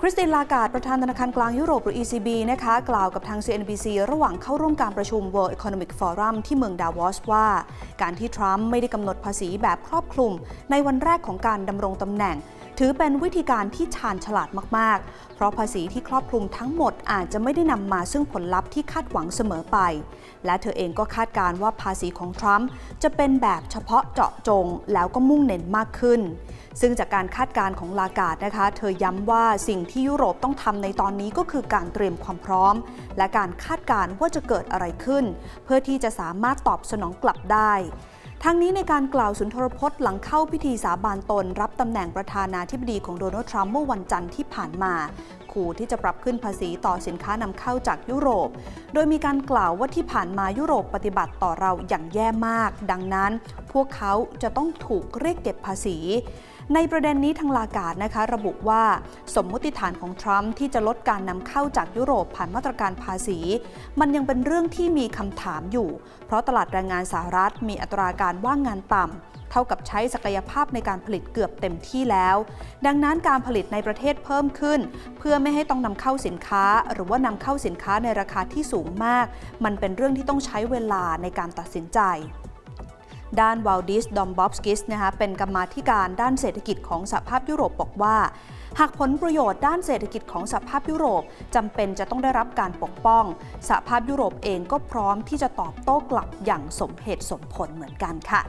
คริสตินลากาดประธานธนาคารกลางยุโรปหรือ ECB นะคะกล่าวกับทาง CNBC ระหว่างเข้าร่วมการประชุม World Economic Forum ที่เมืองดาวอสว่า การที่ทรัมป์ไม่ได้กำหนดภาษีแบบครอบคลุม ในวันแรกของการดำรงตำแหน่ง ถือเป็นวิธีการที่ชาญฉลาดมาก ๆ เพราะภาษีที่ครอบคลุมทั้งหมดอาจจะไม่ได้นำมาซึ่งผลลัพธ์ที่คาดหวังเสมอไป และเธอเองก็คาดการณ์ว่าภาษีของทรัมป์จะเป็นแบบเฉพาะเจาะจงแล้วก็มุ่งเน้นมากขึ้น ซึ่งจากการคาดการณ์ของลากาดนะคะ เธอย้ำว่าสิ่งที่ยุโรปต้องทำในตอนนี้ก็คือการเตรียมความพร้อม และการคาดการณ์ว่าจะเกิดอะไรขึ้น เพื่อที่จะสามารถตอบสนองกลับได้ ทั้งนี้ในการกล่าวสุนทรพจน์หลังเข้าพิธีสาบานตน รับตำแหน่งประธานาธิบดีของโดนัลด์ทรัมป์เมื่อวันจันทร์ที่ผ่านมา ขู่ที่จะปรับขึ้นภาษีต่อสินค้านำเข้าจากยุโรป โดยมีการกล่าวว่าที่ผ่านมายุโรปปฏิบัติต่อเราอย่างแย่มาก ดังนั้น พวกเขาจะต้องถูกเรียกเก็บภาษี ในประเด็นนี้ทางลากาดนะคะ ระบุว่าสมมติฐานของทรัมป์ที่จะลดการนำเข้าจากยุโรปผ่านมาตรการภาษี มันยังเป็นเรื่องที่มีคำถามอยู่ เพราะตลาดแรงงานสหรัฐมีอัตราการว่างงานต่ำเท่ากับใช้ศักยภาพในการผลิตเกือบเต็มที่แล้ว ดังนั้นการผลิตในประเทศเพิ่มขึ้น เพื่อไม่ให้ต้องนำเข้าสินค้า หรือว่านำเข้าสินค้าในราคาที่สูงมาก มันเป็นเรื่องที่ต้องใช้เวลาในการตัดสินใจ ด้านวาลดิสดอมบอบสกิสนะคะเป็นกรรมาธิการด้านเศรษฐกิจของสหภาพยุโรปบอกว่า หากผลประโยชน์ด้านเศรษฐกิจของสหภาพยุโรปจำเป็นจะต้องได้รับการปกป้อง สหภาพยุโรปเองก็พร้อมที่จะตอบโต้กลับอย่างสมเหตุสมผลเหมือนกันค่ะ